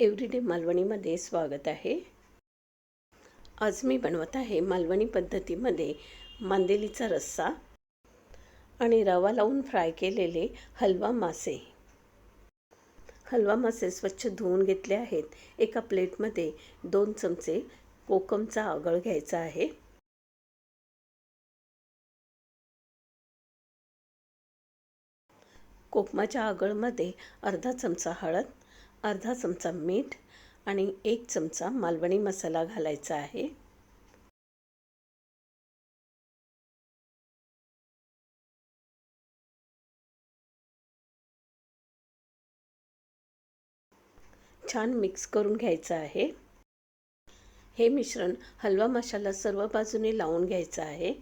Everyday मालवणीमध्ये स्वागत आहे. आज मी बनवत आहे मालवणी पद्धतीमध्ये मांदेलीचा रस्सा आणि रवा लावून फ्राय केलेले हलवा मासे. हलवा मासे स्वच्छ धुवून घेतले आहेत. एका प्लेटमध्ये दोन चमचे कोकमचा आगळ घ्यायचा आहे. कोकमाच्या आगळमध्ये अर्धा चमचा हळद अर्धा चमचा मीठ आणि एक चमचा मालवणी मसाला घालायचा आहे. छान मिक्स करून घ्यायचं आहे. हे मिश्रण हलवा मसाला सर्व बाजूने लावून घ्यायचं आहे.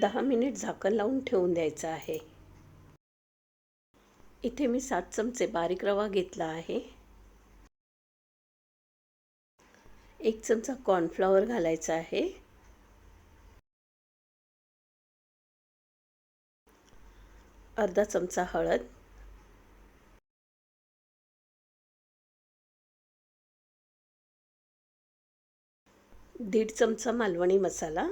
दहा मिनिट झाकण लावून ठेवून द्यायचं आहे. इथे मी सात चमचे बारीक रवा घेतला आहे. एक चमचा कॉर्नफ्लॉवर घालायचा आहे. अर्धा चमचा हळद. दीड चमचा मालवणी मसाला.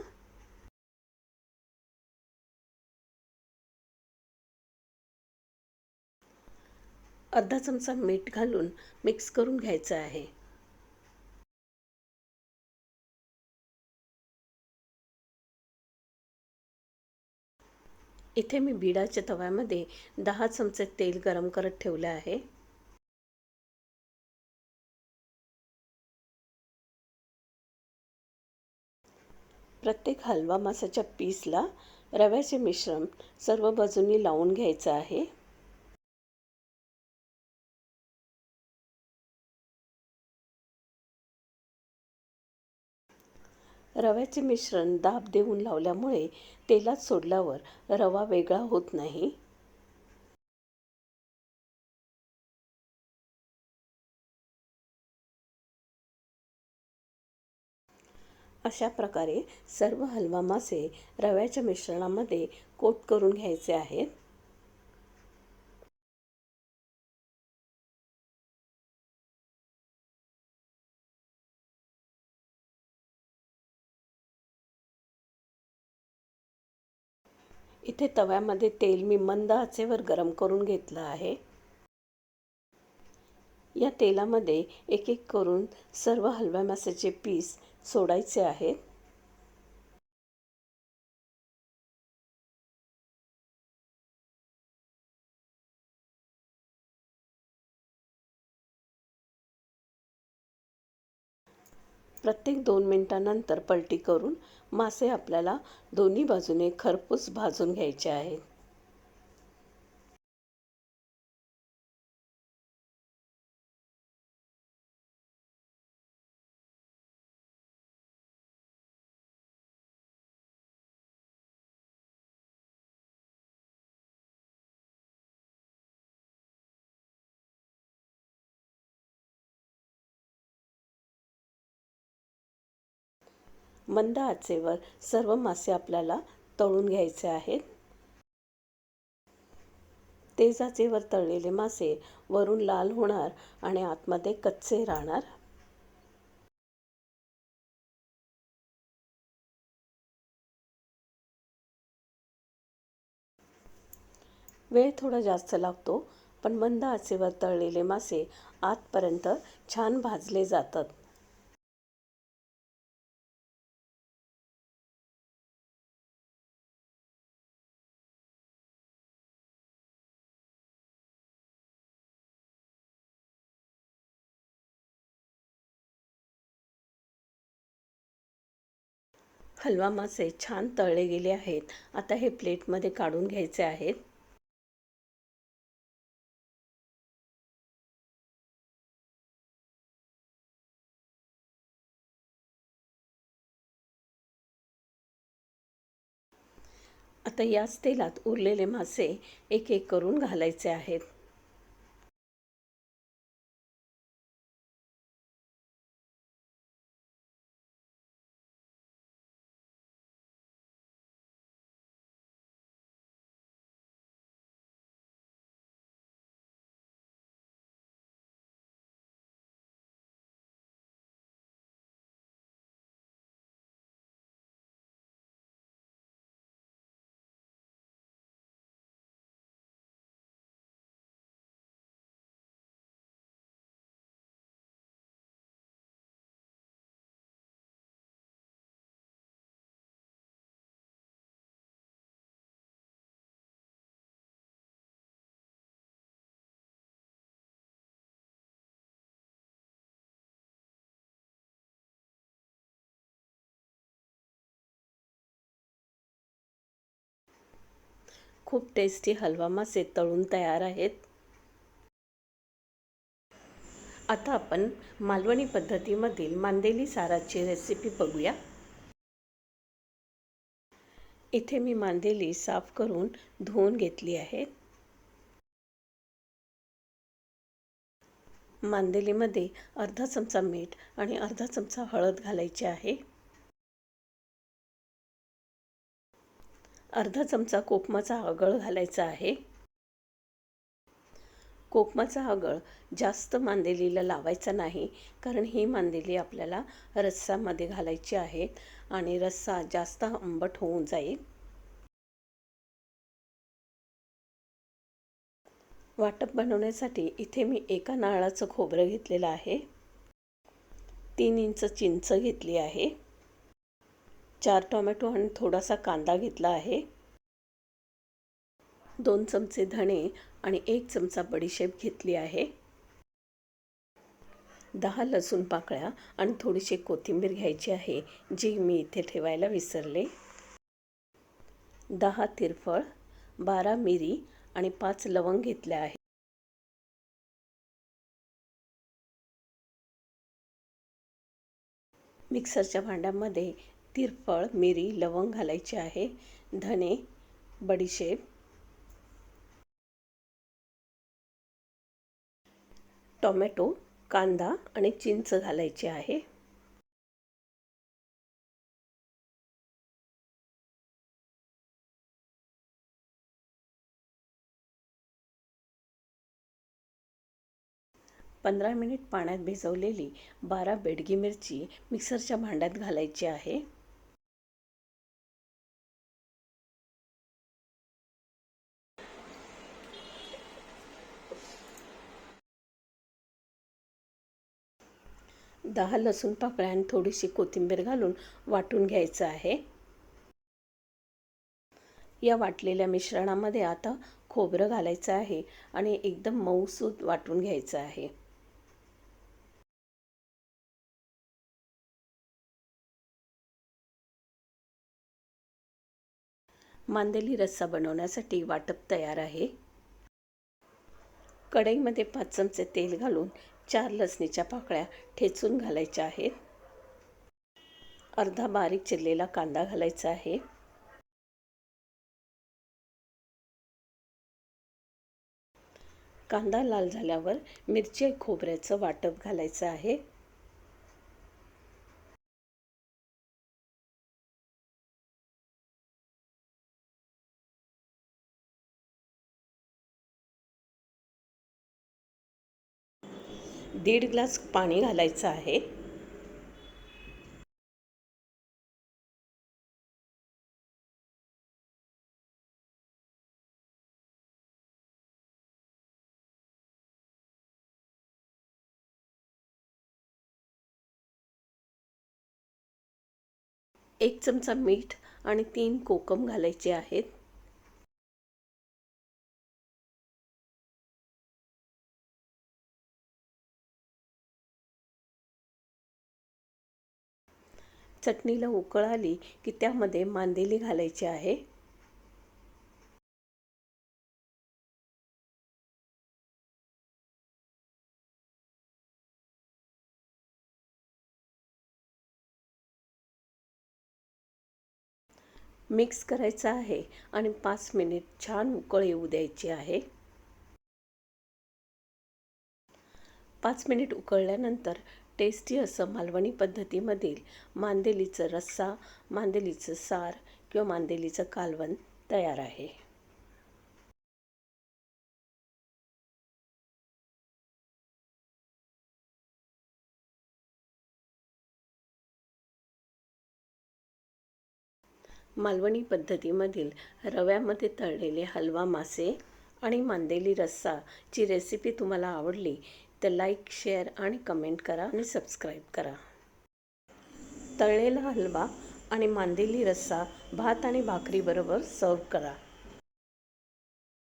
अर्धा चमचा मीठ घालून मिक्स करून घ्यायचं आहे. इथे मी बिडाच्या तव्यामध्ये दहा चमचे तेल गरम करत ठेवलं आहे. प्रत्येक हलवा मासाच्या पीसला रव्याचे मिश्रण सर्व बाजूंनी लावून घ्यायचं आहे. रव्याचे मिश्रण दाब देऊन लावल्यामुळे तेलात सोडल्यावर रवा वेगळा होत नाही. अशा प्रकारे सर्व हलवा मासे रव्याच्या मिश्रणामध्ये कोट करून घ्यायचे आहेत. इथे तव्यामध्ये तेल मी मंद आचेवर गरम करून घेतलं आहे. या तेलामध्ये एक एक करून सर्व हलव्या मासाचे पीस सोडायचे आहेत. प्रत्येक दोन मिनटानंतर पलटी करून मासे आपल्याला दोन्ही बाजूने खरपूस भाजून घ्यायचे आहेत. मंद आचेवर सर्व मासे आपल्याला तळून घ्यायचे आहेत. तेज आचेवर तळलेले मासे वरून लाल होणार आणि आतमध्ये कच्चे राहणार. वेळ थोडा जास्त लागतो पण मंद आचेवर तळलेले मासे आतपर्यंत छान भाजले जातात. हलवा मासे छान तळले गेले आहेत. आता हे प्लेटमध्ये काढून घ्यायचे आहेत. आता याच तेलात उरलेले मासे एक एक करून घालायचे आहेत. खूप टेस्टी हलवा मासे तळून तयार आहेत. आता आपण मालवणी पद्धतीमधील मांदेली साराची रेसिपी बघूया. इथे मी मांदेली साफ करून धुवून घेतली आहे. मांदेलीमध्ये अर्धा चमचा मीठ आणि अर्धा चमचा हळद घालायची आहे. अर्धा चमचा कोकमाचा आगळ घालायचा आहे. कोकमाचा आगळ जास्त मांदेलीला लावायचा नाही कारण ही मांदेली आपल्याला रस्सामध्ये घालायची आहे आणि रस्सा जास्त आंबट होऊन जाईल. वाटप बनवण्यासाठी इथे मी एका नारळाचं खोबरं घेतलेलं आहे. तीन इंच चिंच घेतली आहे. चार टोमॅटो आणि थोडासा कांदा घेतला आहे. दोन चमचे धणे आणि एक चमचा बडीशेप घेतली आहे. दहा लसूण पाकळ्या आणि थोडीशी कोथिंबीर घ्यायची आहे जी मी इथे ठेवायला विसरले. दहा तिरफळ बारा मिरी आणि पाच लवंग घेतल्या आहे. मिक्सरच्या भांड्यामध्ये तिरफळ मिरी लवंग घालायचे आहे. धने बडीशेप. टोमॅटो कांदा आणि चिंच घालायचे आहे. पंधरा मिनिट पाण्यात भिजवलेली बारा बेडगी मिरची मिक्सरच्या भांड्यात घालायची आहे. दहा लसूण पाकळ्या आणि थोडीशी कोथिंबीर घालून वाटून घ्यायचं आहे. या वाटलेल्या मिश्रणामध्ये आता खोबरं घालायचं आहे आणि एकदम मऊसूत वाटून घ्यायचं आहे. मांदेली रस्सा बनवण्यासाठी वाटप तयार आहे. कढईमध्ये पाच चमचे तेल घालून चार लसणीच्या पाकळ्या ठेचून घालायच्या आहेत. अर्धा बारीक चिरलेला कांदा घालायचा आहे. कांदा लाल झाल्यावर मिरची खोबऱ्याचं वाटप घालायचं आहे. दीड ग्लास पाणी घालायचं आहे. एक चमचा मीठ आणि तीन कोकम घालायचे आहेत. चटणीला उकळ आली की त्यामध्ये मांदेली घालायची आहे. मिक्स करायचं आहे आणि पाच मिनिट छान उकळ येऊ द्यायची आहे. पाच मिनिट उकळल्यानंतर टेस्टी असं मालवणी पद्धतीमधील मांदेलीचं रस्सा मांदेलीचं सार किंवा मांदेलीचं कालवण तयार आहे. मालवणी पद्धतीमधील रव्यामध्ये तळलेले हलवा मासे आणि मांदेली रस्साची रेसिपी तुम्हाला आवडली तर लाईक शेअर आणि कमेंट करा आणि सबस्क्राईब करा. तळलेला हलवा आणि मांदेली रस्सा भात आणि भाकरीबरोबर सर्व करा.